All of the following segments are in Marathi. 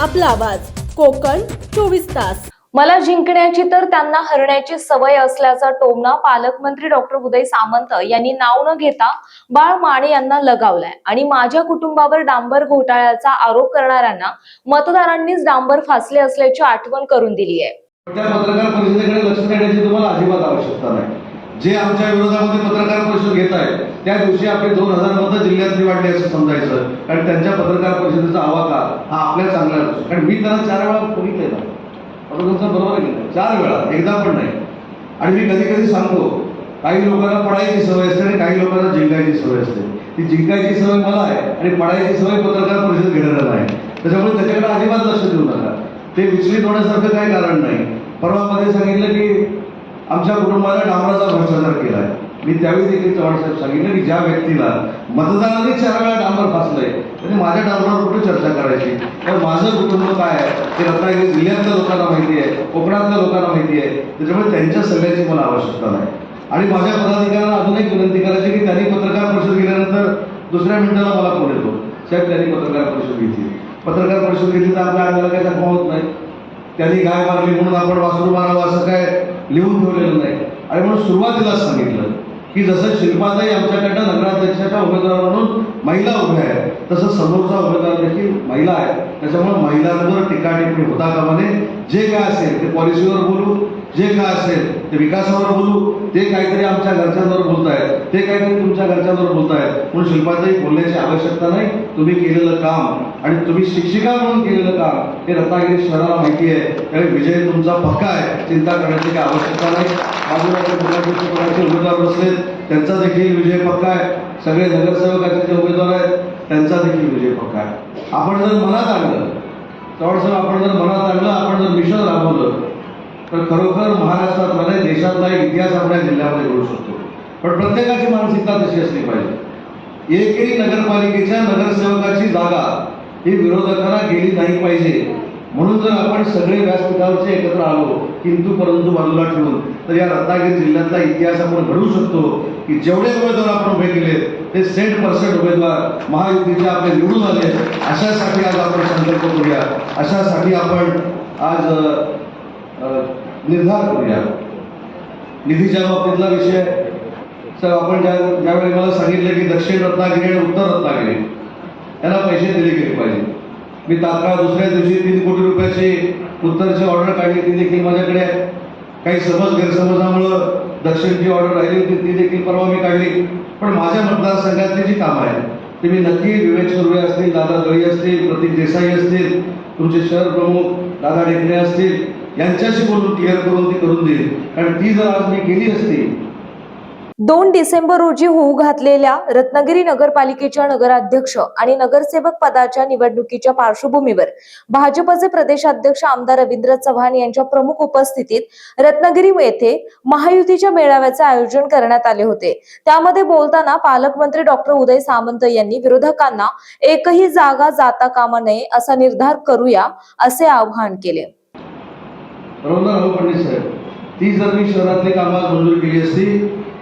आपला आवाज. कोकण चोवीस तास. मला जिंकण्याची तर त्यांना हरण्याची सवय असल्याचा टोमणा पालकमंत्री डॉक्टर उदय सामंत यांनी नाव न घेता बाळ माने यांना लगावलाय. आणि माझ्या कुटुंबावर डांबर घोटाळ्याचा आरोप करणाऱ्यांना मतदारांनीच डांबर फासले असल्याची आठवण करून दिली आहे त्या पत्रकार परिषदेकडे लक्ष देण्याची तुम्हाला अजिबात आवश्यकता नाही. जे आमच्या विरोधामध्ये पत्रकार परिषद घेत आहेत त्या दिवशी आपले दोन हजार मतं जिल्ह्यातली वाढली असं समजायचं. कारण त्यांच्या पत्रकार परिषदेचा आवाका हा आपल्या चांगला असतो कारण मी त्यांना चार वेळा बघितलंय ना. आता तुमचं बरोबर आहे चार वेळा एकदा पण नाही. आणि मी कधी कधी सांगतो काही लोकांना पडायची सवय असते आणि काही लोकांना जिंकायची सवय असते. ती जिंकायची सवय मला आहे आणि पडायची सवय पत्रकार परिषद घेणारा नाही त्याच्यामुळे त्याच्याकडे अजिबात लक्ष देऊ नका. ते विचलित होण्यासारखं काही कारण नाही. परवा मध्ये सांगितलं की आमच्या कुटुंबाने डांबराचा भ्रष्टाचार केलाय. मी त्यावेळी देखील चव्हाण साहेब सांगितलं की ज्या व्यक्तीला मतदारांनी चार वेळा डांबर फासलंय त्यांनी माझ्या डांबरावर कुठे चर्चा करायची? तर माझं कुटुंब काय आहे? ते रत्नागिरी जिल्ह्यातल्या लोकांना माहिती आहे कोकणातल्या लोकांना माहिती आहे. त्याच्यामुळे त्यांच्या सल्ल्याची मला आवश्यकता नाही. आणि माझ्या पदाधिकाऱ्यांना अजून एक विनंती करायची की त्यांनी पत्रकार परिषद गेल्यानंतर दुसऱ्या मिनिटाला मला फोन येतो. साहेब त्यांनी पत्रकार परिषद घेतली. पत्रकार परिषद घेतली तर आपल्या अंगाला काही जखमा होत नाही. त्यांनी गाय मारली म्हणून आपण वासरू मारावं असं काय लिहून ठेवलेलं नाही. आणि म्हणून सुरुवातीलाच सांगितलं की जसं शिल्पाताई आमच्याकडनं नगराध्यक्षाच्या उमेदवार म्हणून महिला उभ्या आहेत तसं समोरचा उमेदवार देखील महिला आहे. त्याच्यामुळे महिलांवर टीका टिप्पणी होता कामाने जे काय असेल ते पॉलिसीवर बोलू. जे काय असेल ते विकासावर बोलू ते काहीतरी आमच्या घरच्यांवर बोलतायत ते काहीतरी तुमच्या घरच्यांवर बोलतायत. म्हणून शिल्पाताई बोलण्याची आवश्यकता नाही. तुम्ही केलेलं काम आणि तुम्ही शिक्षिका म्हणून केलेलं काम हे रत्नागिरी शहराला माहिती आहे. त्यामुळे विजय तुमचा पक्का आहे. चिंता करण्याची काही आवश्यकता नाही. बाजूला उमेदवार बसलेत. त्यांचा देखील विजय पक्का आहे. सगळे नगरसेवकाचे जे उमेदवार आहेत त्यांचा देखील विजय पक्का आहे. आपण जर मनात आणलं चव्हाण साहेब आपण जर मनात आणलं आपण जर मिशन राबवलं तर खरोखर महाराष्ट्रात देशातला इतिहास आपल्या जिल्ह्यामध्ये घडू शकतो. पण प्रत्येकाची मानसिकता तशी असली पाहिजे. एकही नगरपालिकेच्या नगरसेवकाची जागा ही विरोधकांना गेली नाही पाहिजे. म्हणून जर आपण सगळे व्यासपीठावरचे एकत्र आलो किंतु परंतु बाजूला ठेवून तर या रत्नागिरी जिल्ह्यातला इतिहास आपण घडवू शकतो की जेवढे उमेदवार आपण उभे केले ते सेंट पर्सेंट उमेदवार महायुतीचे आपले निवडून आले. अशासाठी आज आपण संकल्प करूया. अशासाठी आपण आज निर्धार करूया. निधीच्या बाबतीतला विषय सर आपण ज्या ज्यावेळी मला सांगितलं की दक्षिण रत्नागिरी आणि उत्तर रत्नागिरी यांना पैसे दिले गेले पाहिजे. मी तात्काळ दुसऱ्या दिवशी तीन कोटी रुपयाची उत्तरची ऑर्डर काढली ती देखील माझ्याकडे काही समज गैरसमजामुळं दक्षिणची ऑर्डर राहिली होती ती देखील परवा मी काढली. पण माझ्या मतदारसंघातली जी कामं आहेत ती मी नक्की विवेक सुर्वे असतील दादा गळी असतील प्रतीक देसाई असतील तुमचे शहर प्रमुख दादा ढेकणे असतील यांच्याशी बोलून क्लिअर करून ती करून देईल. कारण ती जर आज मी गेली असती दोन डिसेंबर रोजी होऊ घातलेल्या रत्नागिरी नगरपालिकेच्या नगराध्यक्ष आणि नगरसेवक पदाच्या निवडणुकीच्या पार्श्वभूमीवर भाजपचे प्रदेशाध्यक्ष आमदार रवींद्र चव्हाण यांच्या प्रमुख उपस्थितीत रत्नागिरी येथे महायुतीच्या मेळाव्याचे आयोजन करण्यात आले होते. त्यामध्ये बोलताना पालकमंत्री डॉक्टर उदय सामंत यांनी विरोधकांना एकही जागा जाता कामा नये असा निर्धार करूया असे आवाहन केले. बरोबर राहू पंडित साहेब ती जर मी शहरातली कामात मंजूर केली असती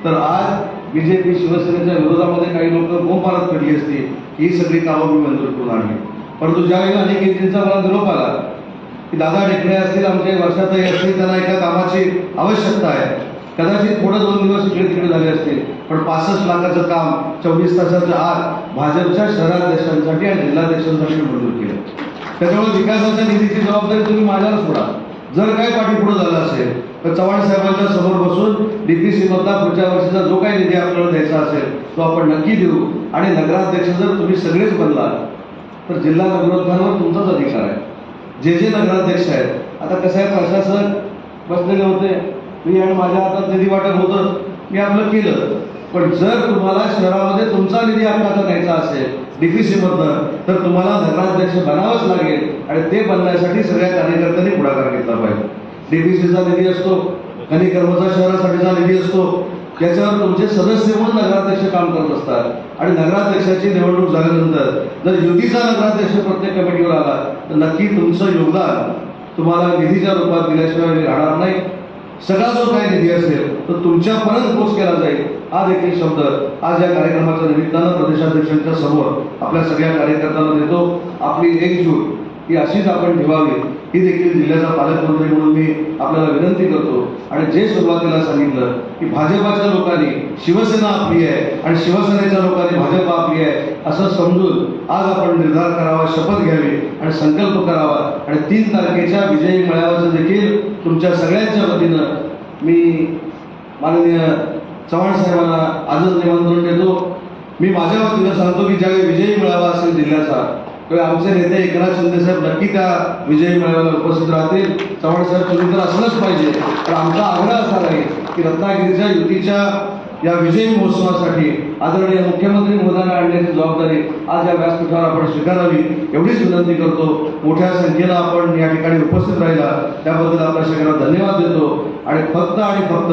तर आज बीजेपी शिवसेनेच्या विरोधामध्ये काही लोक गोपाळात पडली असती ही सगळी कामं मी मंजूर करून आणली. परंतु ज्यावेळेला अनेक मला निरोप आला की दादा टेकणे असतील आमच्या वर्षातही असतील त्यांना एका कामाची आवश्यकता आहे. कदाचित थोडं दोन दिवस इकडे तिकडे झाले असतील पण पासष्ट लाखाचं काम चोवीस तासाच्या आत भाजपच्या शहराध्यक्षांसाठी आणि जिल्हाध्यक्षांसाठी मंजूर केलं. त्याच्यामुळे विकासाच्या निधीची जबाबदारी तुम्ही माझ्यावर सोडा. जर काय पाठीपुढं झालं असेल तर चव्हाण साहेबांच्या समोर बसून डीपीसी मधला पुढच्या वर्षीचा जो काही निधी आपल्याला द्यायचा असेल तो आपण नक्की देऊ. आणि नगराध्यक्ष जर तुम्ही सगळेच बनला तर जिल्हा नगरोत्थानावर तुमचाच अधिकार आहे. जे जे नगराध्यक्ष आहेत आता कसं आहे प्रशासक बसलेले होते. मी आणि माझ्या हातात निधी वाटप होतं. मी आपलं केलं. पण जर तुम्हाला शहरामध्ये तुमचा निधी आपल्याला न्यायचा असेल डीपीसी मधनं तर तुम्हाला नगराध्यक्ष बनावंच लागेल आणि ते बनण्यासाठी सगळ्या कार्यकर्त्यांनी पुढाकार घेतला पाहिजे. डीपीसीचा निधी असतो खनिकर्मचा शहरासाठीचा निधी असतो त्याच्यावर तुमचे सदस्य म्हणून नगराध्यक्ष काम करत असतात. आणि नगराध्यक्षाची निवडणूक झाल्यानंतर जर युतीचा नगराध्यक्ष प्रत्येक कमिटीवर आला तर नक्की तुमचं योगदान तुम्हाला निधीच्या रूपात दिल्याशिवाय राहणार नाही. सगळा जो काही निधी असेल तो तुमच्यापर्यंत पोच केला जाईल. हा देखील शब्द आज या कार्यक्रमाच्या निमित्तानं प्रदेशाध्यक्षांच्या समोर आपल्या सगळ्या कार्यकर्त्यांना देतो. आपली एकजूट ही अशीच आपण ठेवावी. ही देखील जिल्ह्याचा पालकमंत्री म्हणून मी आपल्याला विनंती करतो. आणि जे सुरुवातीला सांगितलं की भाजपाच्या लोकांनी शिवसेना आपली आहे आणि शिवसेनेच्या लोकांनी भाजप आपली आहे असं समजून आज आपण निर्धार करावा शपथ घ्यावी आणि संकल्प करावा. आणि तीन तारखेच्या विजयी मेळाव्याचं देखील तुमच्या सगळ्यांच्या वतीनं मी माननीय चव्हाण साहेबांना आजच निमंत्रण देतो. मी माझ्या वतीनं सांगतो की ज्यावेळी विजयी मेळावा असेल जिल्ह्याचा त्यावेळी आमचे नेते एकनाथ शिंदे साहेब नक्की त्या विजयी मेळाव्याला उपस्थित राहतील. चव्हाण साहेब तुम्ही तर असलंच पाहिजे. तर आमचा आग्रह असा राहील की रत्नागिरीच्या युतीच्या या विजयी महोत्सवासाठी आदरणीय मुख्यमंत्री महोदयांना आणण्याची जबाबदारी आज या व्यासपीठावर आपण स्वीकारावी एवढीच विनंती करतो. मोठ्या संख्येला आपण या ठिकाणी उपस्थित राहिला. त्याबद्दल आपल्या सगळ्यांना धन्यवाद देतो. आणि फक्त आणि फक्त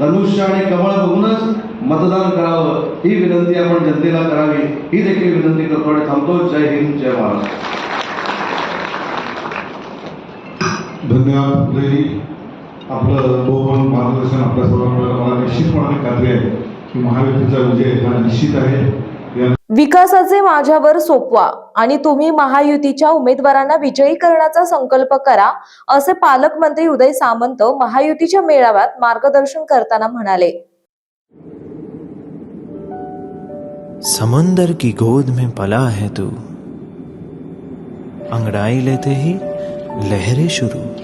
धनुष्य आणि कमळ बघूनच मतदान करावं ही विनंती आपण जनतेला करावी. ही देखील विनंती करतो आणि थांबतो. जय हिंद जय महाराष्ट्र. धन्यवाद आपलं बहुमान मार्गदर्शन आपल्या सर्वांना मला निश्चितपणाने खात्री आहे की महायुतीचा विजय हा निश्चित आहे. विकासाचे माझ्यावर सोपवा आणि तुम्ही महायुतीच्या उमेदवारांना विजयी करण्याचा संकल्प करा असे पालकमंत्री उदय सामंत महायुतीच्या मेळाव्यात मार्गदर्शन करताना म्हणाले. समंदर की गोद में पला है तू। अंगड़ाई लेते ही लहरें शुरू।